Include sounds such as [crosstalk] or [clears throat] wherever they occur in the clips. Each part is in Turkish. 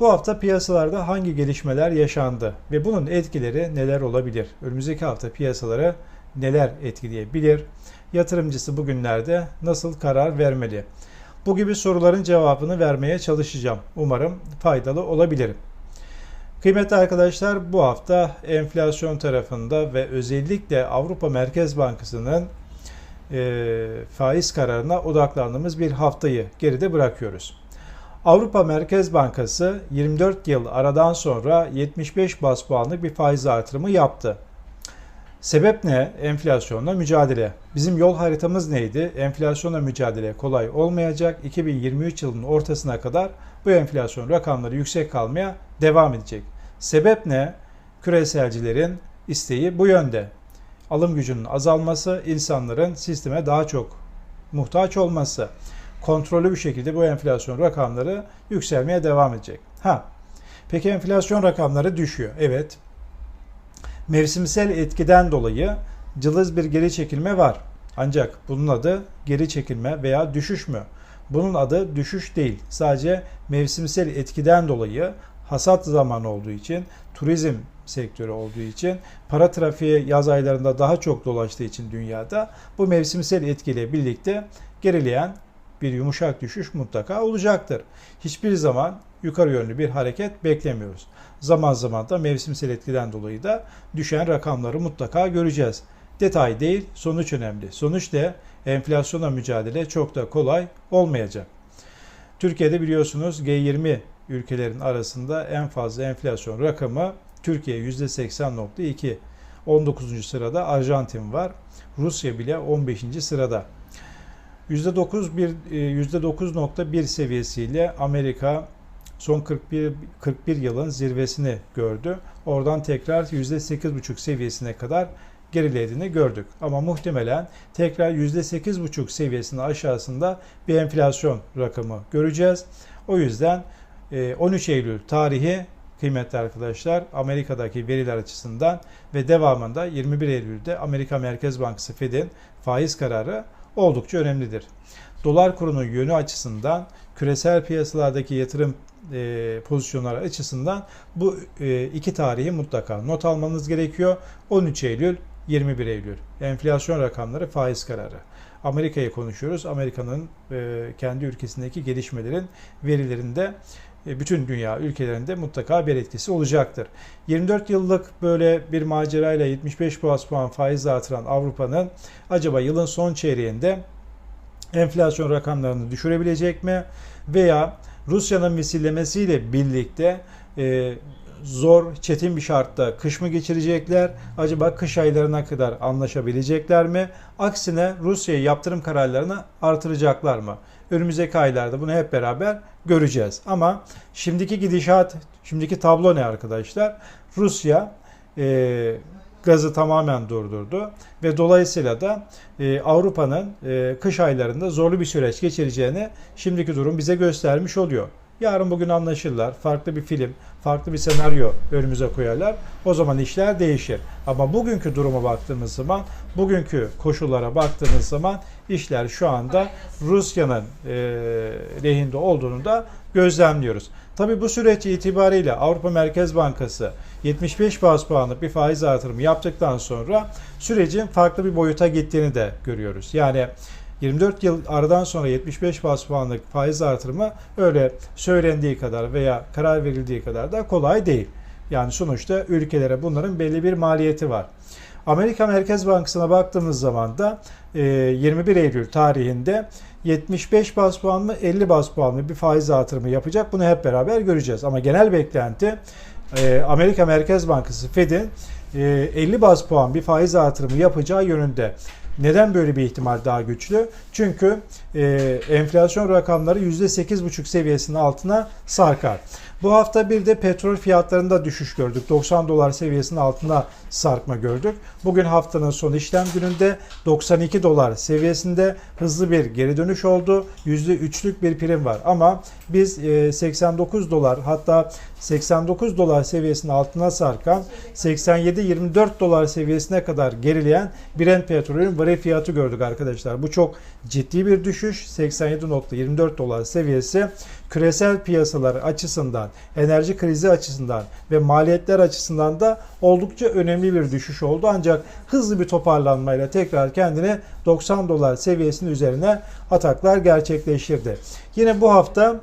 Bu hafta piyasalarda hangi gelişmeler yaşandı ve bunun etkileri neler olabilir? Önümüzdeki hafta piyasalara neler etkileyebilir? Yatırımcısı bugünlerde nasıl karar vermeli? Bu gibi soruların cevabını vermeye çalışacağım. Umarım faydalı olabilirim. Kıymetli arkadaşlar bu hafta enflasyon tarafında ve özellikle Avrupa Merkez Bankası'nın e, faiz kararına odaklandığımız bir haftayı geride bırakıyoruz. Avrupa Merkez Bankası 24 yıl aradan sonra 75 bas puanlık bir faiz artırımı yaptı. Sebep ne? Enflasyonla mücadele. Bizim yol haritamız neydi? Enflasyonla mücadele kolay olmayacak. 2023 yılının ortasına kadar bu enflasyon rakamları yüksek kalmaya devam edecek. Sebep ne? Küreselcilerin isteği bu yönde. Alım gücünün azalması, insanların sisteme daha çok muhtaç olması. Kontrollü bir şekilde bu enflasyon rakamları yükselmeye devam edecek. Ha. Peki enflasyon rakamları düşüyor. Evet. Mevsimsel etkiden dolayı cılız bir geri çekilme var. Ancak bunun adı geri çekilme veya düşüş mü? Bunun adı düşüş değil. Sadece mevsimsel etkiden dolayı hasat zamanı olduğu için, turizm sektörü olduğu için, para trafiği yaz aylarında daha çok dolaştığı için dünyada bu mevsimsel etkiyle birlikte gerileyen bir yumuşak düşüş mutlaka olacaktır. Hiçbir zaman yukarı yönlü bir hareket beklemiyoruz. Zaman zaman da mevsimsel etkiden dolayı da düşen rakamları mutlaka göreceğiz. Detay değil, sonuç önemli. Sonuç da enflasyona mücadele çok da kolay olmayacak. Türkiye'de biliyorsunuz G20 ülkelerin arasında en fazla enflasyon rakamı Türkiye %80.2. 19. sırada Arjantin var. Rusya bile 15. sırada. %9 bir %9.1 seviyesiyle Amerika son 41 41 yılın zirvesini gördü. Oradan tekrar %8.5 seviyesine kadar gerilediğini gördük. Ama muhtemelen tekrar %8.5 seviyesinin aşağısında bir enflasyon rakamı göreceğiz. O yüzden 13 Eylül tarihi kıymetli arkadaşlar Amerika'daki veriler açısından ve devamında 21 Eylül'de Amerika Merkez Bankası Fed'in faiz kararı oldukça önemlidir. Dolar kurunun yönü açısından küresel piyasalardaki yatırım e, pozisyonları açısından bu e, iki tarihi mutlaka not almanız gerekiyor. 13 Eylül 21 Eylül enflasyon rakamları faiz kararı. Amerika'yı konuşuyoruz. Amerika'nın e, kendi ülkesindeki gelişmelerin verilerinde bütün dünya ülkelerinde mutlaka bir etkisi olacaktır. 24 yıllık böyle bir macerayla 75 bas puan faiz artıran Avrupa'nın acaba yılın son çeyreğinde enflasyon rakamlarını düşürebilecek mi? Veya Rusya'nın misillemesiyle birlikte e, zor, çetin bir şartta kış mı geçirecekler? Acaba kış aylarına kadar anlaşabilecekler mi? Aksine Rusya'ya yaptırım kararlarını artıracaklar mı? Önümüzdeki aylarda bunu hep beraber göreceğiz. Ama şimdiki gidişat, şimdiki tablo ne arkadaşlar? Rusya e, gazı tamamen durdurdu ve dolayısıyla da e, Avrupa'nın e, kış aylarında zorlu bir süreç geçireceğini şimdiki durum bize göstermiş oluyor. Yarın bugün anlaşırlar. Farklı bir film, farklı bir senaryo önümüze koyarlar. O zaman işler değişir. Ama bugünkü duruma baktığımız zaman, bugünkü koşullara baktığımız zaman işler şu anda Rusya'nın e, lehinde olduğunu da gözlemliyoruz. Tabi bu süreç itibariyle Avrupa Merkez Bankası 75 bas puanlık bir faiz artırımı yaptıktan sonra sürecin farklı bir boyuta gittiğini de görüyoruz. Yani 24 yıl aradan sonra 75 bas puanlık faiz artırımı öyle söylendiği kadar veya karar verildiği kadar da kolay değil. Yani sonuçta ülkelere bunların belli bir maliyeti var. Amerika Merkez Bankası'na baktığımız zaman da 21 Eylül tarihinde 75 bas puan mı 50 bas puan mı bir faiz artırımı yapacak. Bunu hep beraber göreceğiz. Ama genel beklenti Amerika Merkez Bankası Fed'in 50 bas puan bir faiz artırımı yapacağı yönünde. Neden böyle bir ihtimal daha güçlü? Çünkü e, enflasyon rakamları %8,5 seviyesinin altına sarkar. Bu hafta bir de petrol fiyatlarında düşüş gördük. 90 dolar seviyesinin altına sarkma gördük. Bugün haftanın son işlem gününde 92 dolar seviyesinde hızlı bir geri dönüş oldu. %3'lük bir prim var ama biz 89 e, dolar hatta 89 dolar seviyesinin altına sarkan 87-24 dolar seviyesine kadar gerileyen Brent petrolün varil fiyatı gördük arkadaşlar. Bu çok ciddi bir düşüş. 87.24 dolar seviyesi küresel piyasalar açısından, enerji krizi açısından ve maliyetler açısından da oldukça önemli bir düşüş oldu. Ancak hızlı bir toparlanmayla tekrar kendini 90 dolar seviyesinin üzerine ataklar gerçekleştirdi. Yine bu hafta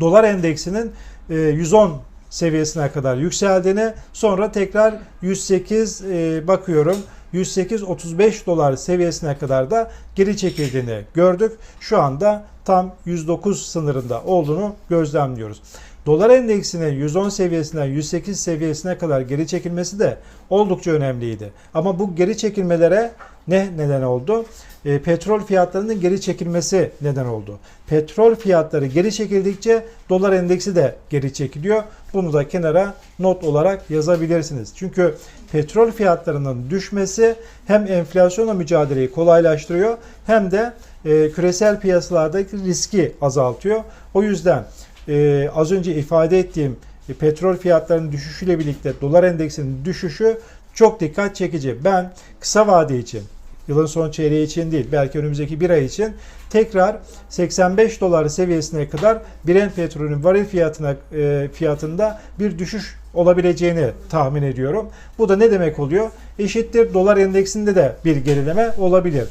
dolar endeksinin e, 110 seviyesine kadar yükseldiğini sonra tekrar 108 e, bakıyorum 108-35 dolar seviyesine kadar da geri çekildiğini gördük. Şu anda tam 109 sınırında olduğunu gözlemliyoruz. Dolar endeksinin 110 seviyesinden 108 seviyesine kadar geri çekilmesi de oldukça önemliydi. Ama bu geri çekilmelere ne neden oldu? E, petrol fiyatlarının geri çekilmesi neden oldu. Petrol fiyatları geri çekildikçe dolar endeksi de geri çekiliyor. Bunu da kenara not olarak yazabilirsiniz. Çünkü petrol fiyatlarının düşmesi hem enflasyonla mücadeleyi kolaylaştırıyor hem de e, küresel piyasalardaki riski azaltıyor. O yüzden e, az önce ifade ettiğim e, petrol fiyatlarının düşüşüyle birlikte dolar endeksinin düşüşü çok dikkat çekici. Ben kısa vade için yılın son çeyreği için değil belki önümüzdeki bir ay için tekrar 85 dolar seviyesine kadar Brent petrolün varil fiyatına e, fiyatında bir düşüş olabileceğini tahmin ediyorum. Bu da ne demek oluyor? Eşittir dolar endeksinde de bir gerileme olabilir.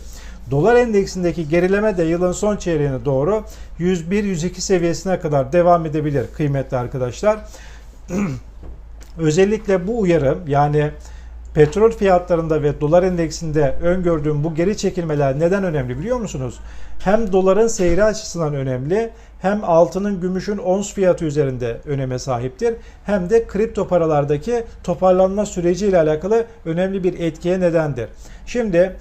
Dolar endeksindeki gerileme de yılın son çeyreğine doğru 101-102 seviyesine kadar devam edebilir kıymetli arkadaşlar. [clears throat] Özellikle bu uyarı yani petrol fiyatlarında ve dolar endeksinde öngördüğüm bu geri çekilmeler neden önemli biliyor musunuz? Hem doların seyri açısından önemli hem altının gümüşün ons fiyatı üzerinde öneme sahiptir hem de kripto paralardaki toparlanma süreciyle alakalı önemli bir etkiye nedendir. Şimdi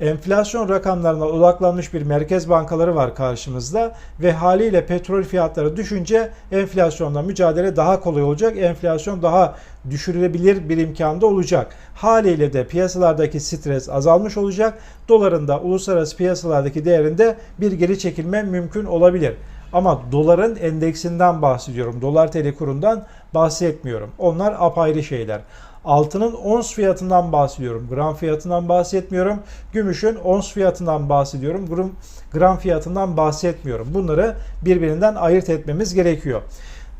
enflasyon rakamlarına odaklanmış bir merkez bankaları var karşımızda ve haliyle petrol fiyatları düşünce enflasyonla mücadele daha kolay olacak. Enflasyon daha düşürülebilir bir imkanda olacak. Haliyle de piyasalardaki stres azalmış olacak. Doların da uluslararası piyasalardaki değerinde bir geri çekilme mümkün olabilir. Ama doların endeksinden bahsediyorum. Dolar TL kurundan bahsetmiyorum. Onlar apayrı şeyler. Altının ons fiyatından bahsediyorum. Gram fiyatından bahsetmiyorum. Gümüşün ons fiyatından bahsediyorum. Gram, gram fiyatından bahsetmiyorum. Bunları birbirinden ayırt etmemiz gerekiyor.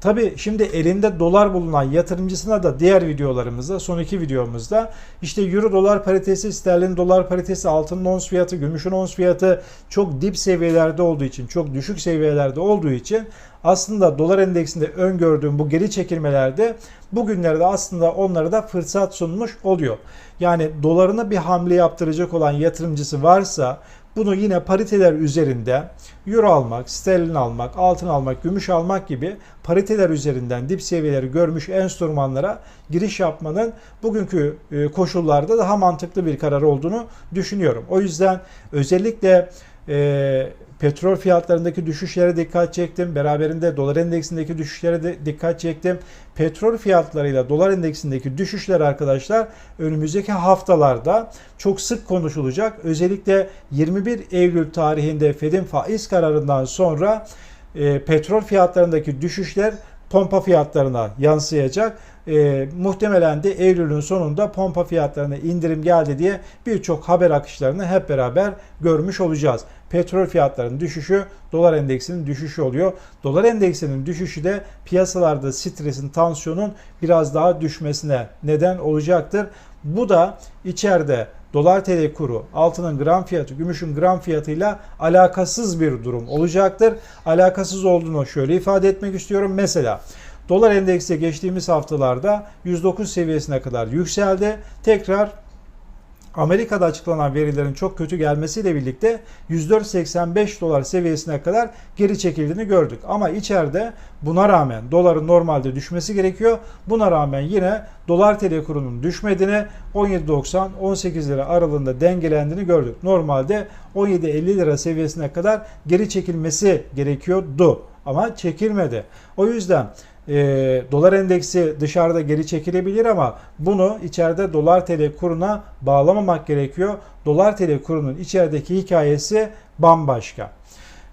Tabi şimdi elinde dolar bulunan yatırımcısına da diğer videolarımızda, son iki videomuzda işte euro dolar paritesi, sterlin dolar paritesi, altının ons fiyatı, gümüşün ons fiyatı çok dip seviyelerde olduğu için, çok düşük seviyelerde olduğu için aslında dolar endeksinde öngördüğüm bu geri çekilmelerde bugünlerde aslında onlara da fırsat sunmuş oluyor. Yani dolarına bir hamle yaptıracak olan yatırımcısı varsa bunu yine pariteler üzerinde euro almak, sterlin almak, altın almak, gümüş almak gibi pariteler üzerinden dip seviyeleri görmüş enstrümanlara giriş yapmanın bugünkü e, koşullarda daha mantıklı bir karar olduğunu düşünüyorum. O yüzden özellikle e, petrol fiyatlarındaki düşüşlere dikkat çektim. Beraberinde dolar endeksindeki düşüşlere de dikkat çektim. Petrol fiyatlarıyla dolar endeksindeki düşüşler arkadaşlar önümüzdeki haftalarda çok sık konuşulacak. Özellikle 21 Eylül tarihinde Fed'in faiz kararından sonra e, petrol fiyatlarındaki düşüşler pompa fiyatlarına yansıyacak. E, muhtemelen de Eylül'ün sonunda pompa fiyatlarına indirim geldi diye birçok haber akışlarını hep beraber görmüş olacağız. Petrol fiyatlarının düşüşü dolar endeksinin düşüşü oluyor. Dolar endeksinin düşüşü de piyasalarda stresin, tansiyonun biraz daha düşmesine neden olacaktır. Bu da içeride dolar TL kuru, altının gram fiyatı, gümüşün gram fiyatıyla alakasız bir durum olacaktır. Alakasız olduğunu şöyle ifade etmek istiyorum. Mesela dolar endeksi geçtiğimiz haftalarda 109 seviyesine kadar yükseldi. Tekrar Amerika'da açıklanan verilerin çok kötü gelmesiyle birlikte 104.85 dolar seviyesine kadar geri çekildiğini gördük. Ama içeride buna rağmen doların normalde düşmesi gerekiyor. Buna rağmen yine dolar TL kurunun düşmediğini 17.90-18 lira aralığında dengelendiğini gördük. Normalde 17.50 lira seviyesine kadar geri çekilmesi gerekiyordu ama çekilmedi. O yüzden e, dolar endeksi dışarıda geri çekilebilir ama bunu içeride dolar TL kuruna bağlamamak gerekiyor. Dolar TL kurunun içerideki hikayesi bambaşka.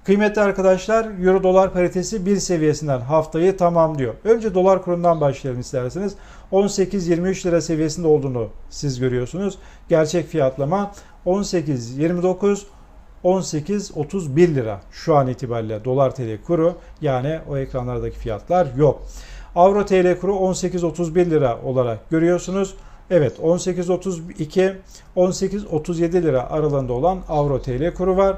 Kıymetli arkadaşlar Euro dolar paritesi bir seviyesinden haftayı tamamlıyor. Önce dolar kurundan başlayalım isterseniz. 18-23 lira seviyesinde olduğunu siz görüyorsunuz. Gerçek fiyatlama 18-29 18.31 lira şu an itibariyle dolar TL kuru yani o ekranlardaki fiyatlar yok. Avro TL kuru 18.31 lira olarak görüyorsunuz. Evet 18.32 18.37 lira aralığında olan Avro TL kuru var.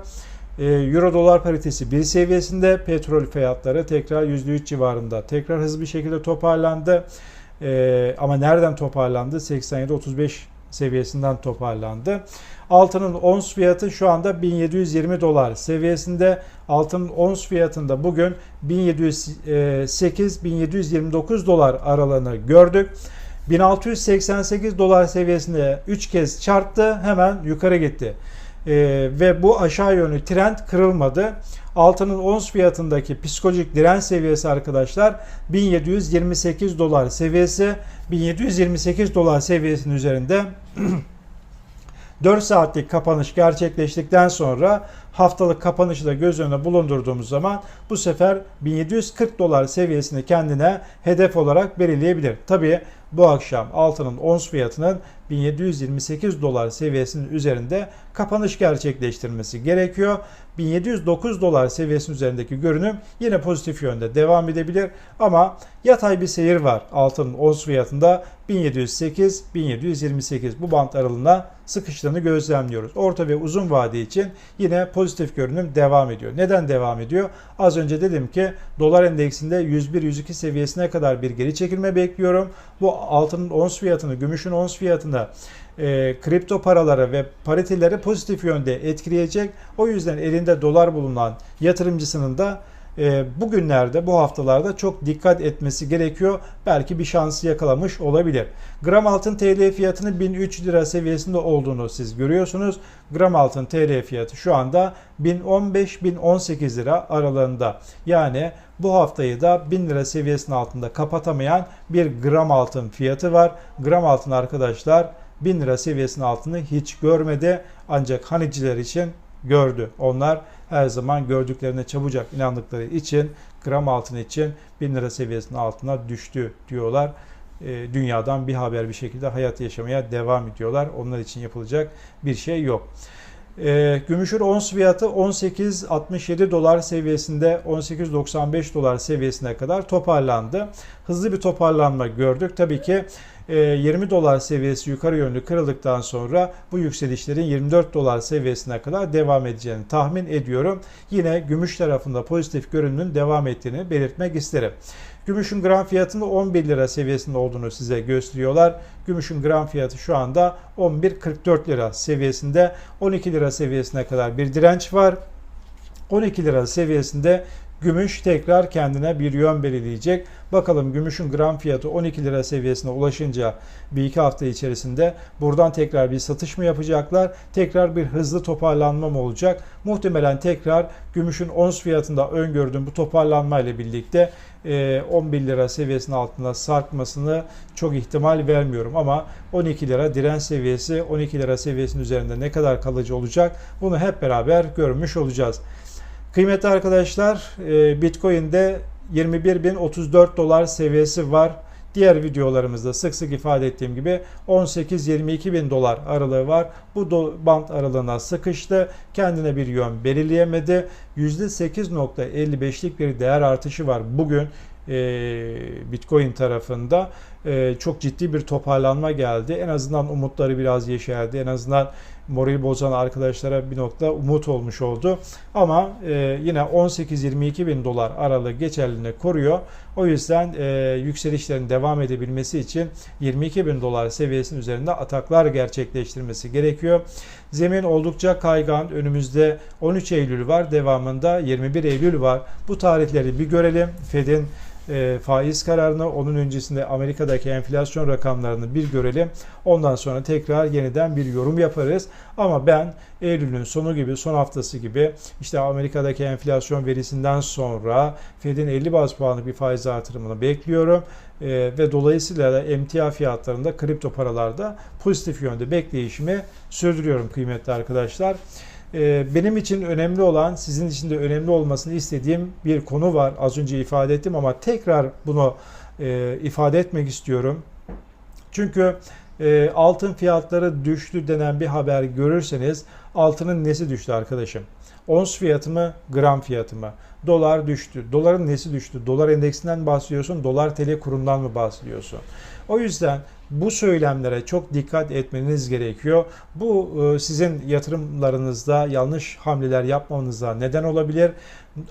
Ee, Euro dolar paritesi bir seviyesinde petrol fiyatları tekrar %3 civarında tekrar hızlı bir şekilde toparlandı. Ee, ama nereden toparlandı? 87.35 seviyesinden toparlandı. Altının ons fiyatı şu anda 1720 dolar seviyesinde. Altının ons fiyatında bugün 1708-1729 dolar aralığını gördük. 1688 dolar seviyesinde 3 kez çarptı hemen yukarı gitti. Ee, ve bu aşağı yönlü trend kırılmadı. Altının ons fiyatındaki psikolojik direnç seviyesi arkadaşlar 1728 dolar seviyesi 1728 dolar seviyesinin üzerinde [clears throat] 4 saatlik kapanış gerçekleştikten sonra haftalık kapanışı da göz önüne bulundurduğumuz zaman bu sefer 1740 dolar seviyesini kendine hedef olarak belirleyebilir. Tabii bu akşam altının ons fiyatının 1728 dolar seviyesinin üzerinde kapanış gerçekleştirmesi gerekiyor. 1709 dolar seviyesinin üzerindeki görünüm yine pozitif yönde devam edebilir ama yatay bir seyir var altının ons fiyatında 1708-1728 bu bant aralığına sıkıştığını gözlemliyoruz. Orta ve uzun vade için yine pozitif görünüm devam ediyor. Neden devam ediyor? Az önce dedim ki dolar endeksinde 101-102 seviyesine kadar bir geri çekilme bekliyorum. Bu altının ons fiyatını, gümüşün ons fiyatını e, kripto paralara ve pariteleri pozitif yönde etkileyecek. O yüzden elinde dolar bulunan yatırımcısının da bugünlerde, bu haftalarda çok dikkat etmesi gerekiyor. Belki bir şansı yakalamış olabilir. Gram altın TL fiyatının 1003 lira seviyesinde olduğunu siz görüyorsunuz. Gram altın TL fiyatı şu anda 1015-1018 lira aralığında. Yani bu haftayı da 1000 lira seviyesinin altında kapatamayan bir gram altın fiyatı var. Gram altın arkadaşlar 1000 lira seviyesinin altını hiç görmedi. Ancak haniciler için gördü. Onlar her zaman gördüklerine çabucak inandıkları için gram altın için 1000 lira seviyesinin altına düştü diyorlar. E, dünyadan bir haber bir şekilde hayat yaşamaya devam ediyorlar. Onlar için yapılacak bir şey yok. E, gümüşün ons fiyatı 18.67 dolar seviyesinde 18.95 dolar seviyesine kadar toparlandı. Hızlı bir toparlanma gördük. Tabii ki 20 dolar seviyesi yukarı yönlü kırıldıktan sonra bu yükselişlerin 24 dolar seviyesine kadar devam edeceğini tahmin ediyorum. Yine gümüş tarafında pozitif görünümün devam ettiğini belirtmek isterim. Gümüşün gram fiyatının 11 lira seviyesinde olduğunu size gösteriyorlar. Gümüşün gram fiyatı şu anda 11.44 lira seviyesinde. 12 lira seviyesine kadar bir direnç var. 12 lira seviyesinde gümüş tekrar kendine bir yön belirleyecek. Bakalım gümüşün gram fiyatı 12 lira seviyesine ulaşınca bir iki hafta içerisinde buradan tekrar bir satış mı yapacaklar? Tekrar bir hızlı toparlanma mı olacak? Muhtemelen tekrar gümüşün ons fiyatında öngördüğüm bu toparlanma ile birlikte 11 lira seviyesinin altında sarkmasını çok ihtimal vermiyorum ama 12 lira direnç seviyesi 12 lira seviyesinin üzerinde ne kadar kalıcı olacak bunu hep beraber görmüş olacağız. Kıymetli arkadaşlar Bitcoin'de 21.034 dolar seviyesi var. Diğer videolarımızda sık sık ifade ettiğim gibi 18-22 bin dolar aralığı var. Bu do band aralığına sıkıştı. Kendine bir yön belirleyemedi. %8.55'lik bir değer artışı var bugün e, Bitcoin tarafında. E, çok ciddi bir toparlanma geldi. En azından umutları biraz yeşerdi. En azından moral bozan arkadaşlara bir nokta umut olmuş oldu. Ama e, yine 18-22 bin dolar aralığı geçerliliğini koruyor. O yüzden e, yükselişlerin devam edebilmesi için 22 bin dolar seviyesinin üzerinde ataklar gerçekleştirmesi gerekiyor. Zemin oldukça kaygan. Önümüzde 13 Eylül var. Devamında 21 Eylül var. Bu tarihleri bir görelim. Fed'in e, faiz kararını, onun öncesinde Amerika'daki enflasyon rakamlarını bir görelim. Ondan sonra tekrar yeniden bir yorum yaparız. Ama ben Eylül'ün sonu gibi, son haftası gibi işte Amerika'daki enflasyon verisinden sonra Fed'in 50 baz puanlık bir faiz artırımını bekliyorum. E, ve dolayısıyla da emtia fiyatlarında, kripto paralarda pozitif yönde bekleyişimi sürdürüyorum kıymetli arkadaşlar. Ee, benim için önemli olan, sizin için de önemli olmasını istediğim bir konu var. Az önce ifade ettim ama tekrar bunu e, ifade etmek istiyorum. Çünkü e, altın fiyatları düştü denen bir haber görürseniz altının nesi düştü arkadaşım? Ons fiyatı mı, gram fiyatı mı? Dolar düştü. Doların nesi düştü? Dolar endeksinden bahsediyorsun, dolar TL kurundan mı bahsediyorsun? O yüzden bu söylemlere çok dikkat etmeniz gerekiyor. Bu e, sizin yatırımlarınızda yanlış hamleler yapmanıza neden olabilir.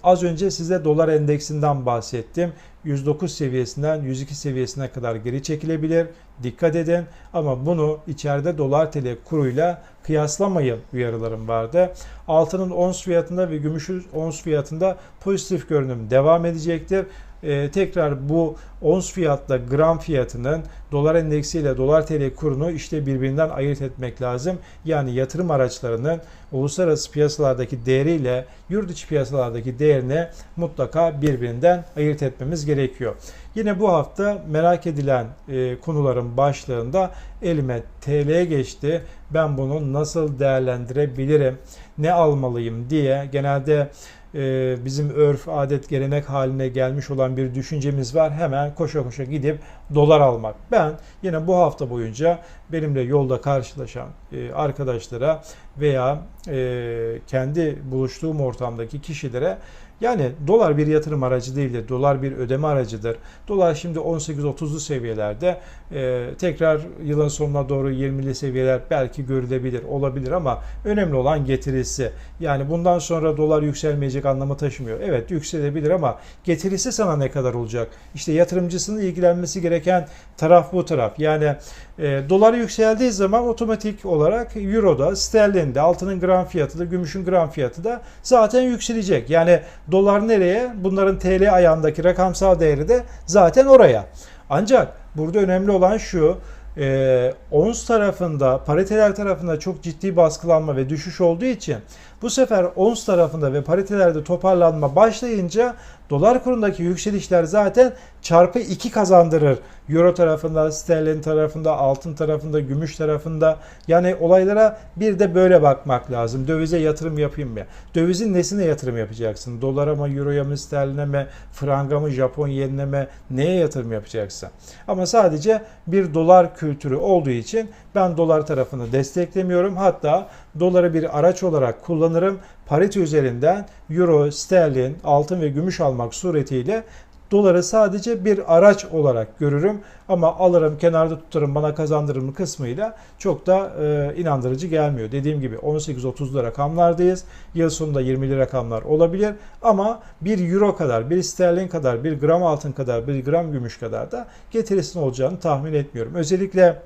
Az önce size dolar endeksinden bahsettim. 109 seviyesinden 102 seviyesine kadar geri çekilebilir. Dikkat edin ama bunu içeride dolar TL kuruyla kıyaslamayın uyarılarım vardı. Altının ons fiyatında ve gümüşün ons fiyatında pozitif görünüm devam edecektir. Ee, tekrar bu ons fiyatla gram fiyatının dolar endeksiyle dolar TL kurunu işte birbirinden ayırt etmek lazım. Yani yatırım araçlarının uluslararası piyasalardaki değeriyle yurt içi piyasalardaki değerini mutlaka birbirinden ayırt etmemiz gerekiyor. Yine bu hafta merak edilen e, konuların başlığında elime TL geçti. Ben bunu nasıl değerlendirebilirim? Ne almalıyım diye genelde e, bizim örf, adet, gelenek haline gelmiş olan bir düşüncemiz var. Hemen koşa koşa gidip dolar almak. Ben yine bu hafta boyunca benimle yolda karşılaşan e, arkadaşlara veya e, kendi buluştuğum ortamdaki kişilere yani dolar bir yatırım aracı değildir. Dolar bir ödeme aracıdır. Dolar şimdi 18-30'lu seviyelerde. Ee, tekrar yılın sonuna doğru 20'li seviyeler belki görülebilir, olabilir ama önemli olan getirisi. Yani bundan sonra dolar yükselmeyecek anlamı taşımıyor. Evet yükselebilir ama getirisi sana ne kadar olacak? İşte yatırımcısının ilgilenmesi gereken taraf bu taraf. Yani e, dolar yükseldiği zaman otomatik olarak Euro'da, sterlinde, altının gram fiyatı da, gümüşün gram fiyatı da zaten yükselecek. Yani dolar nereye? Bunların TL ayağındaki rakamsal değeri de zaten oraya. Ancak burada önemli olan şu, e, ons tarafında, pariteler tarafında çok ciddi baskılanma ve düşüş olduğu için bu sefer ons tarafında ve paritelerde toparlanma başlayınca dolar kurundaki yükselişler zaten çarpı 2 kazandırır. Euro tarafında, sterlin tarafında, altın tarafında, gümüş tarafında. Yani olaylara bir de böyle bakmak lazım. Dövize yatırım yapayım mı? Dövizin nesine yatırım yapacaksın? Dolara mı, euroya mı, sterline mi, franga mı, Japon yenine mi? Neye yatırım yapacaksın? Ama sadece bir dolar kültürü olduğu için ben dolar tarafını desteklemiyorum. Hatta doları bir araç olarak kullanırım. Parite üzerinden euro, sterlin, altın ve gümüş almak suretiyle doları sadece bir araç olarak görürüm ama alırım kenarda tutarım bana kazandırır kısmıyla çok da e, inandırıcı gelmiyor. Dediğim gibi 18-30'lu rakamlardayız. Yıl sonunda 20'li rakamlar olabilir ama bir euro kadar, bir sterlin kadar, bir gram altın kadar, bir gram gümüş kadar da getirisinin olacağını tahmin etmiyorum. Özellikle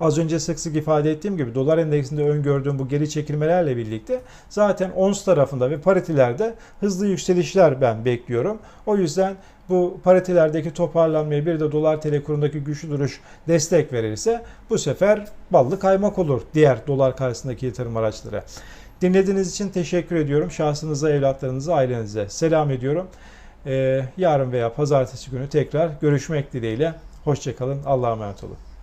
Az önce sık sık ifade ettiğim gibi dolar endeksinde öngördüğüm bu geri çekilmelerle birlikte zaten ons tarafında ve paritelerde hızlı yükselişler ben bekliyorum. O yüzden bu paritelerdeki toparlanmaya bir de dolar tl kurundaki güçlü duruş destek verirse bu sefer ballı kaymak olur diğer dolar karşısındaki yatırım araçları. Dinlediğiniz için teşekkür ediyorum. Şahsınıza, evlatlarınıza, ailenize selam ediyorum. Ee, yarın veya pazartesi günü tekrar görüşmek dileğiyle. Hoşçakalın. Allah'a emanet olun.